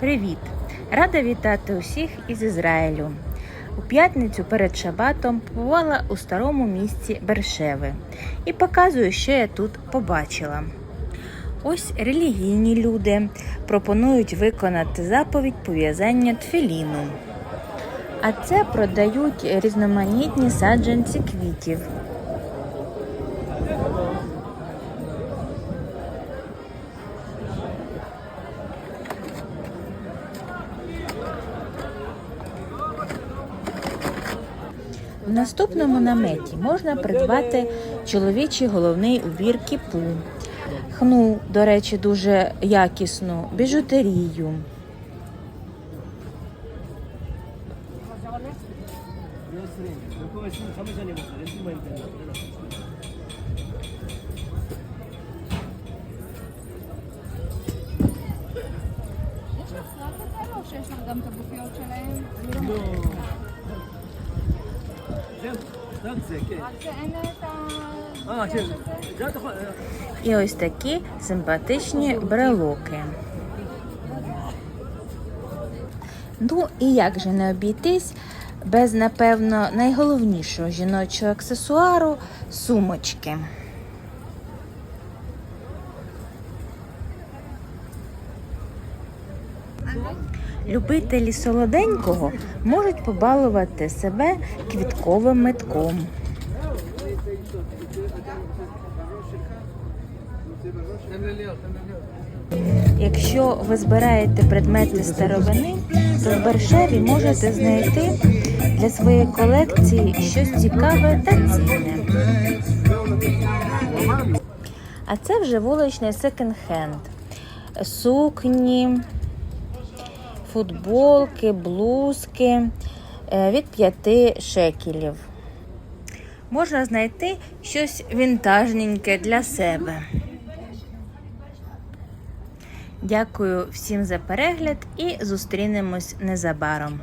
Привіт! Рада вітати усіх із Ізраїлю. У п'ятницю перед Шабатом побувала у старому місті Бершеви і показую, що я тут побачила. Ось релігійні люди пропонують виконати заповідь пов'язання тфіліну. А це продають різноманітні саджанці квітів. В наступному наметі можна придбати чоловічий головний убір кіпу, хну, до речі, дуже якісну, біжутерію. או І ось такі симпатичні брелоки. Ну і як же не обійтись без, напевно, найголовнішого жіночого аксесуару сумочки. Любителі солоденького можуть побалувати себе квітковим метком. Якщо ви збираєте предмети старовини, то в Бершеві можете знайти для своєї колекції щось цікаве та цінне. А це вже вуличний секонд-хенд. Сукні, футболки, блузки е, від 5 шекелів. Можна знайти щось вінтажненьке для себе. Дякую всім за перегляд і зустрінемось незабаром.